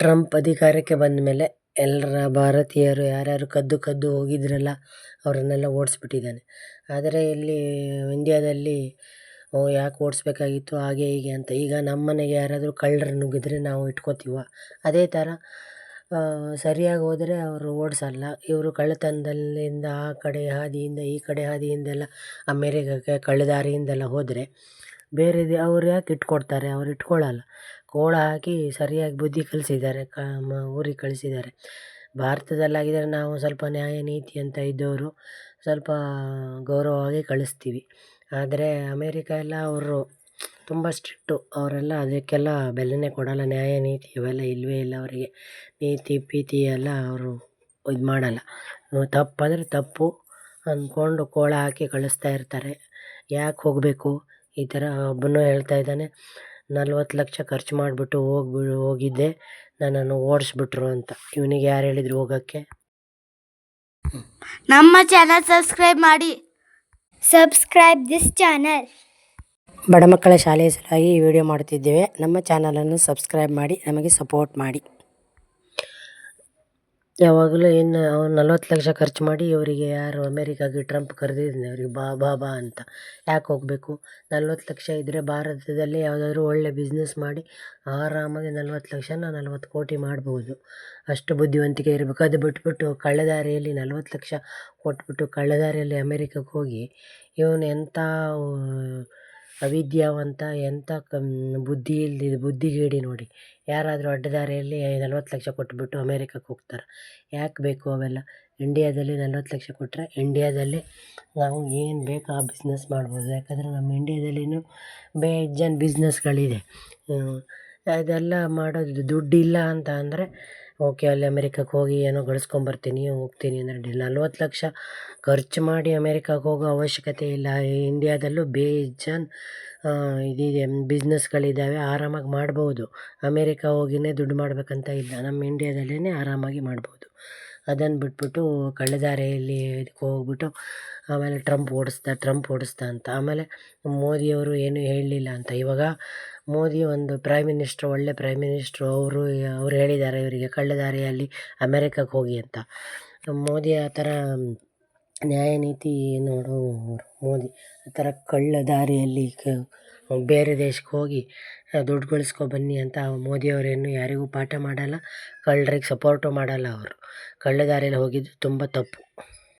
Trump ಅಧಿಕಾರಕ್ಕೆ ಬಂದ ಮೇಲೆ ಎಲ್ಲರ ಭಾರತೀಯರು ಯಾರ್ಯಾರು ಕದ್ದು ಕದ್ದು ಹೋಗಿದ್ರಲ್ಲ ಅವರನ್ನೆಲ್ಲ ಓಡಿಸ್ಬಿಟ್ಟಿದ್ದಾನೆ. ಆದರೆ ಇಲ್ಲಿ ಇಂಡ್ಯಾದಲ್ಲಿ ಯಾಕೆ ಓಡಿಸ್ಬೇಕಾಗಿತ್ತು, ಹಾಗೆ ಹೀಗೆ ಅಂತ. ಈಗ ನಮ್ಮ ಮನೆಗೆ ಯಾರಾದರೂ ಕಳ್ಳರು ನುಗ್ಗಿದ್ರೆ ನಾವು ಇಟ್ಕೋತೀವ? ಅದೇ ಥರ ಸರಿಯಾಗಿ ಹೋದರೆ ಅವರು ಓಡಿಸಲ್ಲ. ಇವರು ಕಳ್ಳತನದಲ್ಲಿಂದ ಆ ಕಡೆ ಹಾದಿಯಿಂದ ಈ ಕಡೆ ಹಾದಿಯಿಂದೆಲ್ಲ ಅಮೇರಿಕಕ್ಕೆ ಕಳ್ಳ ದಾರಿಯಿಂದೆಲ್ಲ ಹೋದರೆ ಬೇರೆದು ಅವ್ರು ಯಾಕೆ ಇಟ್ಕೊಡ್ತಾರೆ? ಅವ್ರು ಇಟ್ಕೊಳ್ಳಲ್ಲ ಕೋಳ ಹಾಕಿ ಸರಿಯಾಗಿ ಬುದ್ಧಿ ಕಲಿಸಿದ್ದಾರೆ, ಕ, ಮ, ಊರಿಗೆ ಕಳಿಸಿದ್ದಾರೆ. ಭಾರತದಲ್ಲಾಗಿದ್ದರೆ ನಾವು ಸ್ವಲ್ಪ ನ್ಯಾಯ, ನೀತಿ ಅಂತ ಇದ್ದವರು ಸ್ವಲ್ಪ ಗೌರವವಾಗಿ ಕಳಿಸ್ತೀವಿ. ಆದರೆ ಅಮೇರಿಕ ಎಲ್ಲ ಅವರು ತುಂಬ ಸ್ಟ್ರಿಕ್ಟು. ಅವರೆಲ್ಲ ಅದಕ್ಕೆಲ್ಲ ಬೆಲೆನೇ ಕೊಡಲ್ಲ. ನ್ಯಾಯ, ನೀತಿ ಇವೆಲ್ಲ ಇಲ್ಲವೇ ಇಲ್ಲ ಅವರಿಗೆ. ನೀತಿ ಪೀತಿ ಎಲ್ಲ ಅವರು ಇದು ಮಾಡಲ್ಲ. ತಪ್ಪಂದರೆ ತಪ್ಪು ಅಂದ್ಕೊಂಡು ಕೋಳ ಹಾಕಿ ಕಳಿಸ್ತಾ ಇರ್ತಾರೆ. ಯಾಕೆ ಹೋಗಬೇಕು? ಈ ಥರ ಒಬ್ಬನು ಹೇಳ್ತಾ ಇದ್ದಾನೆ. ನಲ್ವತ್ತು ಲಕ್ಷ ಖರ್ಚು ಮಾಡಿಬಿಟ್ಟು ಹೋಗ್ಬಿ ಹೋಗಿದ್ದೆ. ನನ್ನನ್ನು ಓಡಿಸ್ಬಿಟ್ರು ಅಂತ. ಇವನಿಗೆ ಯಾರು ಹೇಳಿದ್ರು ಹೋಗೋಕ್ಕೆ? ನಮ್ಮ ಚಾನಲ್ ಸಬ್ಸ್ಕ್ರೈಬ್ ಮಾಡಿ. Subscribe this channel. ಬಡ ಮಕ್ಕಳ ಶಾಲೆಯ ಸಲುವಾಗಿ ಈ ವಿಡಿಯೋ ಮಾಡುತ್ತಿದ್ದೇವೆ ನಮ್ಮ ಚಾನಲನ್ನು ಸಬ್ಸ್ಕ್ರೈಬ್ ಮಾಡಿ ನಮಗೆ ಸಪೋರ್ಟ್ ಮಾಡಿ. ಯಾವಾಗಲೂ ಏನು ನಲ್ವತ್ತು ಲಕ್ಷ ಖರ್ಚು ಮಾಡಿ ಇವರಿಗೆ ಯಾರು ಅಮೇರಿಕಾಗೆ ಟ್ರಂಪ್ ಕರೆದಿದ್ದಾನೆ ಅವ್ರಿಗೆ ಬಾ ಬಾ ಬಾ ಅಂತ. ಯಾಕೆ ಹೋಗಬೇಕು? ನಲ್ವತ್ತು ಲಕ್ಷ ಇದ್ದರೆ ಭಾರತದಲ್ಲಿ ಯಾವುದಾದ್ರೂ ಒಳ್ಳೆ ಬಿಸ್ನೆಸ್ ಮಾಡಿ ಆರಾಮಾಗಿ ನಲ್ವತ್ತು ಲಕ್ಷನ ನಲ್ವತ್ತು ಕೋಟಿ ಮಾಡ್ಬೋದು. ಅಷ್ಟು ಬುದ್ಧಿವಂತಿಕೆ ಇರಬೇಕು. ಅದು ಬಿಟ್ಬಿಟ್ಟು ಕಳ್ಳದಾರಿಯಲ್ಲಿ ನಲ್ವತ್ತು ಲಕ್ಷ ಕೊಟ್ಬಿಟ್ಟು ಕಳ್ಳದಾರಿಯಲ್ಲಿ ಅಮೇರಿಕಕ್ಕೆ ಹೋಗಿ, ಇವನು ಎಂಥ ಅವಿದ್ಯಾವಂತ ಎಂಥ ಬುದ್ಧಿ ಇಲ್ದಿದ್ದ ಬುದ್ಧಿಗೇಡಿ ನೋಡಿ. ಯಾರಾದರೂ ಅಡ್ಡದಾರಿಯಲ್ಲಿ ನಲ್ವತ್ತು ಲಕ್ಷ ಕೊಟ್ಬಿಟ್ಟು ಅಮೇರಿಕಕ್ಕೆ ಹೋಗ್ತಾರೆ. ಯಾಕೆ ಬೇಕು ಅವೆಲ್ಲ? ಇಂಡಿಯಾದಲ್ಲಿ ನಲ್ವತ್ತು ಲಕ್ಷ ಕೊಟ್ಟರೆ ಇಂಡಿಯಾದಲ್ಲೇ ನಾವು ಏನು ಬೇಕೋ ಆ ಬಿಸ್ನೆಸ್ ಮಾಡ್ಬೋದು. ಯಾಕಂದರೆ ನಮ್ಮ ಇಂಡಿಯಾದಲ್ಲಿಯೂ ಬೇಜಾನ್ ಬಿಸ್ನೆಸ್ಗಳಿದೆ ಅದೆಲ್ಲ ಮಾಡೋದು ದುಡ್ಡಿಲ್ಲ ಅಂತ ಅಂದರೆ ಓಕೆ, ಅಲ್ಲಿ ಅಮೇರಿಕಕ್ಕೆ ಹೋಗಿ ಏನೋ ಗಳಿಸ್ಕೊಂಬರ್ತೀನಿ ಹೋಗ್ತೀನಿ ಅಂದರೆ ನಲ್ವತ್ತು ಲಕ್ಷ ಖರ್ಚು ಮಾಡಿ ಅಮೇರಿಕಕ್ಕೆ ಹೋಗೋ ಅವಶ್ಯಕತೆ ಇಲ್ಲ. ಇಂಡಿಯಾದಲ್ಲೂ ಬೇಜಾನ್ ಇದಿದೆ. ಬಿಸ್ನೆಸ್ಗಳಿದ್ದಾವೆ, ಆರಾಮಾಗಿ ಮಾಡ್ಬೋದು. ಅಮೇರಿಕ ಹೋಗಿನೇ ದುಡ್ಡು ಮಾಡಬೇಕಂತ ಇಲ್ಲ. ನಮ್ಮ ಇಂಡಿಯಾದಲ್ಲೇ ಆರಾಮಾಗಿ ಮಾಡ್ಬೋದು. ಅದನ್ನು ಬಿಟ್ಬಿಟ್ಟು ಕಳ್ಳದಾರೆಯಲ್ಲಿ ಇದಕ್ಕೆ ಹೋಗ್ಬಿಟ್ಟು ಆಮೇಲೆ ಟ್ರಂಪ್ ಓಡಿಸ್ದ ಟ್ರಂಪ್ ಓಡಿಸ್ದ ಅಂತ. ಆಮೇಲೆ ಮೋದಿಯವರು ಏನೂ ಹೇಳಲಿಲ್ಲ ಅಂತ. ಇವಾಗ ಮೋದಿ ಒಂದು ಪ್ರೈಮ್ ಮಿನಿಸ್ಟ್ರು ಒಳ್ಳೆ ಪ್ರೈಮ್ ಮಿನಿಸ್ಟ್ರು ಅವರು, ಅವ್ರು ಹೇಳಿದ್ದಾರೆ, ಇವರಿಗೆ ಕಳ್ಳದಾರೆಯಲ್ಲಿ ಅಮೇರಿಕಕ್ಕೆ ಹೋಗಿ ಅಂತ. ಮೋದಿ ಆ ಥರ ನ್ಯಾಯ ನೀತಿ ಮೋದಿ, ಆ ಥರ ಕಳ್ಳ ದಾರಿಯಲ್ಲಿ ಕ ಬೇರೆ ದೇಶಕ್ಕೆ ಹೋಗಿ ದುಡ್ಡು ಗಳಿಸ್ಕೊ ಬನ್ನಿ ಅಂತ ಮೋದಿಯವರೇನು ಯಾರಿಗೂ ಪಾಠ ಮಾಡಲ್ಲ, ಕಳ್ಳರಿಗೆ ಸಪೋರ್ಟು ಮಾಡಲ್ಲ ಅವರು. ಕಳ್ಳ ದಾರಿಯಲ್ಲಿ ಹೋಗಿದ್ದು ತುಂಬ ತಪ್ಪು.